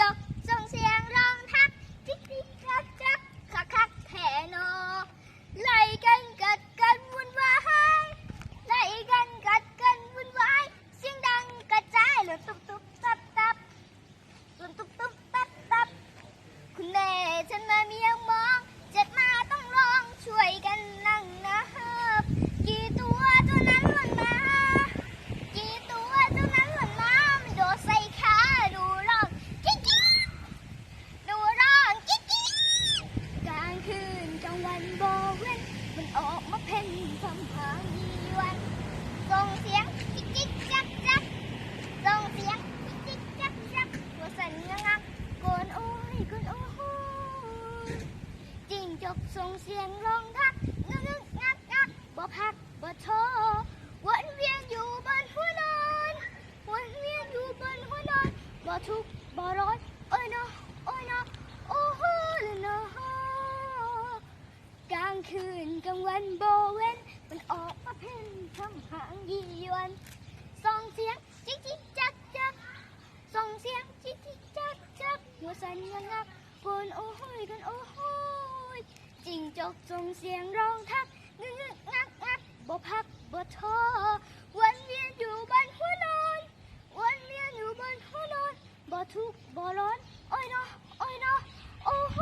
จกส่งเสียงร้องทักจิกจิกจักจักคักคักแทนอไล่กันกัดกันวุ่นวายไล่กันกัดกันวุ่นวายเสียงดังกระจายหล่นตุ๊บตุ๊บตับตับหล่นตุ๊บตุ๊บตับตับคุณแม่ฉันมาเมียงมอง เจ็บมาต้องร้องช่วยกันนั่งนับกี่ตัวตัวนั้นหล่นมา กี่ตัวตัวนั้นหล่นมามันโดดใส่ขาดูร้องกิ๊กกิ๊กดูร้องกิ๊กกิ๊กกลางคืนกลางวันโบเว้นมันออกมาเพ่นพำพางยีวันส่งเสียงกิ๊กกิ๊กจักจักส่งเสียงกิ๊กกิ๊กจักจักหัวสั่นงะงักโกนโอ้ยโกนโอ้โหจิ้งจก ส่งเสียงร้องทักงึกงึกงักงักบ่พักบ่โทวนเวียนอยู่บนหัวนอนวนเวียนอยู่บนหัวนอนบ่ทุกข์บ่ร้อนโอ้ยเนาะโอ้ยเนาะโอ้โหละเนาะกลางคืนกลางวันโบเว้นมันออกมาเพ่นทำหางยียวนส่องเสียงจิ๊กจิ๊กจักจักส่งเสียงจิ๊กจิ๊กจักจักหัวสั่นงักงักโกนโอโหยกันโอ้โหย จิงจกส่งเสียงร้องทักงึกงึกงักงักบ่พักบ่ท้อวนเวียนอยู่บนหัวนอนวนเวียนอยู่บนหัวนอนบ่ทุกข์บ่ร้อนโอ้ยเนาะโอ้ยเนาะโอ้โห